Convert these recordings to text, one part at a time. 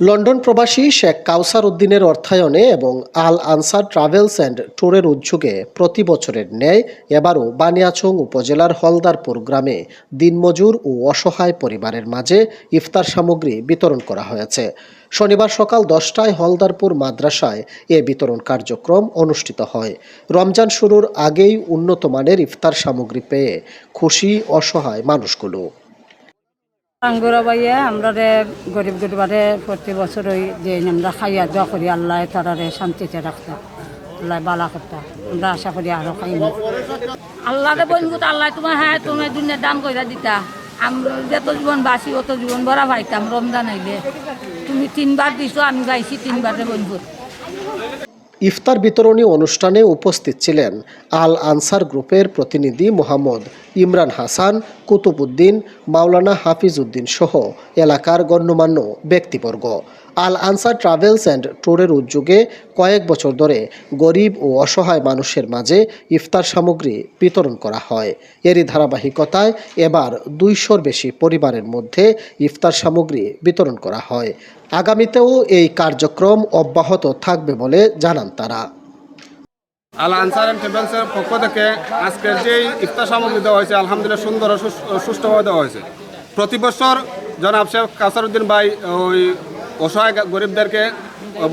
London প্রবাসী শেখ কাউসার উদ্দিনের অর্থায়নে এবং আল আনসার ট্রাভেলস অ্যান্ড ট্যুরের উদ্যোগে প্রতি বছরের ন্যায় এবারও বানিয়াচং উপজেলার হলদারপুর গ্রামে দিনমজুর ও অসহায় পরিবারের মাঝে ইফতার সামগ্রী বিতরণ করা হয়েছে। শনিবার সকাল দশটায় হলদারপুর মাদ্রাসায় এ বিতরণ কার্যক্রম অনুষ্ঠিত হয়। রমজান শুরুর আগেই উন্নত মানের ইফতার সামগ্রী পেয়ে খুশি, অসহায় মানুষগুলো। আঙ্গুরা বাইয়া আমরা গরিব গরিবারে প্রতি বছর ওই যে আমরা খাইয়া দোয়া করি, আল্লাহ তারারে শান্তিতে রাখতাম আল্লাহ বালা করতাম আমরা আশা করি আরও খাইব। আল্লাহ রে বন্ধু আল্লাহ তোমার হ্যাঁ তুমি দুনিয়া দান কইরা দিতা। আমরা যত জীবন বাসি অত জীবন ভরা পাইতাম রমজান আইলে। তুমি তিনবার দিছো, আমি পাইছি তিনবারে বন্ধু ইফতার বিতরণী অনুষ্ঠানে উপস্থিত ছিলেন আল আনসার গ্রুপের প্রতিনিধি মোহাম্মদ ইমরান হাসান কুতুবুদ্দিন মাওলানা হাফিজ উদ্দিন সহ এলাকার গণ্যমান্য ব্যক্তিবর্গ। আল আনসার ট্রাভেলস অ্যান্ড ট্যুরের উদ্যোগে কয়েক বছর ধরে গরিব ও অসহায় মানুষের মাঝে ইফতার সামগ্রী বিতরণ করা হয়। এরই ধারাবাহিকতায় এবার দুইশোর বেশি পরিবারের মধ্যে ইফতার সামগ্রী বিতরণ করা হয়। আগামীতেও এই কার্যক্রম অব্যাহত থাকবে বলে জানান তারা। আল আনসার অ্যান্ড ট্রাভেলসের পক্ষ থেকে আজকের যে ইফতার সামগ্রী দেওয়া হয়েছে, আলহামদুলিল্লাহ সুন্দর সুষ্ঠুভাবে দেওয়া হয়েছে। প্রতি বছর জনাব শেখ কাসারুদ্দিন ভাই ওই অসহায় গরিবদেরকে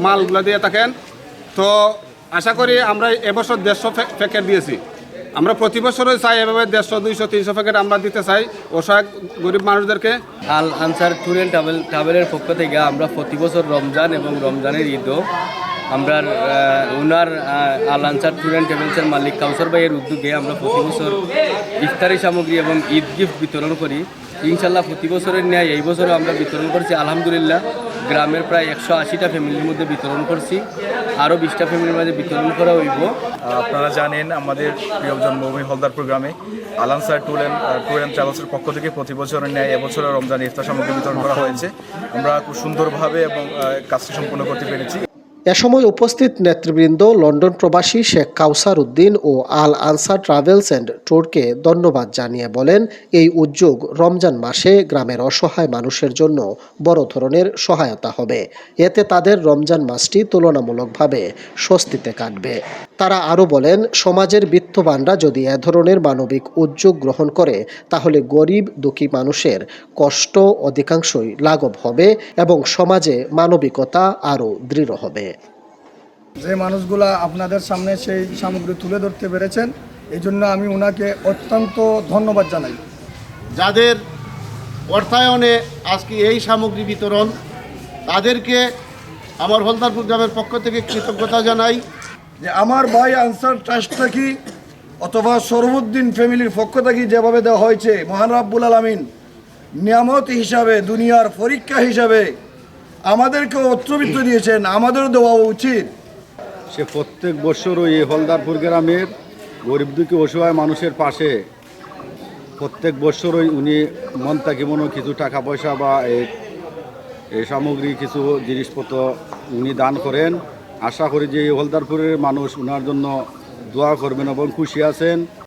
মালগুলো দিয়ে থাকেন। তো আশা করি আমরা এবছর দেড়শো প্যাকেট দিয়েছি। আমরা প্রতি বছরই চাই এভাবে দেড়শো, দুইশো, তিনশো প্যাকেট আমরা দিতে চাই অসহায় গরিব মানুষদেরকে। Al Ansar tour and travel ট্রাভেলের পক্ষ থেকে আমরা প্রতি বছর রমজান এবং রমজানের ঈদও আমরা ওনার আল আনসার ট্যুর অ্যান্ড ট্রাভেলসের মালিক কাউসার ভাইয়ের উদ্যোগে আমরা প্রতি বছর ইফতারি সামগ্রী এবং ঈদ গিফট বিতরণ করি। ইনশাল্লাহ প্রতি বছরের ন্যায় এই বছরও আমরা বিতরণ করছি, আলহামদুলিল্লাহ। গ্রামের প্রায় একশো আশিটা ফ্যামিলির মধ্যে বিতরণ করছি, আরও বিশটা ফ্যামিলির মধ্যে বিতরণ করা হইব। আপনারা জানেন আমাদের প্রিয় জন্মভূমি হলদার প্রোগ্রামে Alansar tour and tour and ট্রাভেলসের পক্ষ থেকে প্রতি বছরের ন্যায় এবছরের রমজান ইফতার সামগ্রী বিতরণ করা হয়েছে। আমরা খুব সুন্দরভাবে এবং কাজটি সম্পূর্ণ করতে পেরেছি। এ সময় উপস্থিত নেতৃবৃন্দ, লন্ডন প্রবাসী শেখ কাউসার উদ্দিন ও আল আনসার ট্রাভেলস অ্যান্ড ট্যুরকে ধন্যবাদ জানিয়ে বলেন, এই উদ্যোগ রমজান মাসে গ্রামের অসহায় মানুষের জন্য বড় ধরনের সহায়তা হবে। এতে তাদের রমজান মাসটি তুলনামূলকভাবে স্বস্তিতে কাটবে। তারা আরও বলেন সমাজের বিত্তবানরা যদি এ ধরনের মানবিক উদ্যোগ গ্রহণ করে তাহলে গরিব দুঃখী মানুষের কষ্ট অধিকাংশই লাঘব হবে এবং সমাজে মানবিকতা আরও দৃঢ় হবে। যে মানুষগুলা আপনাদের সামনে সেই সামগ্রী তুলে ধরতে পেরেছেন এই জন্য আমি ওনাকে অত্যন্ত ধন্যবাদ জানাই। যাদের অর্থায়নে আজকে এই সামগ্রী বিতরণ তাদেরকে আমার হলদারপুর গ্রামের পক্ষ থেকে কৃতজ্ঞতা জানাই। যে আমার ভাই আনসার ট্রাস্ট থাকি অথবা সরবুদ্দিন ফ্যামিলির পক্ষ থেকে যেভাবে দেওয়া হয়েছে, মহান রাব্বুল আলমিন, নিয়ামত হিসাবে, দুনিয়ার পরীক্ষা হিসাবে আমাদেরকে অত্রবিত্ত দিয়েছেন, আমাদেরও দেওয়া উচিত। সে প্রত্যেক বছর ওই হলদারপুর গ্রামের গরিব দুঃখী অসহায় মানুষের পাশে, প্রত্যেক বছরই উনি মন থেকে মনে কিছু টাকা পয়সা বা এই সামগ্রী, কিছু জিনিসপত্র উনি দান করেন। আশা করি যে এই হলদারপুরের মানুষ ওনার জন্য দোয়া করবেন এবং খুশি আছেন।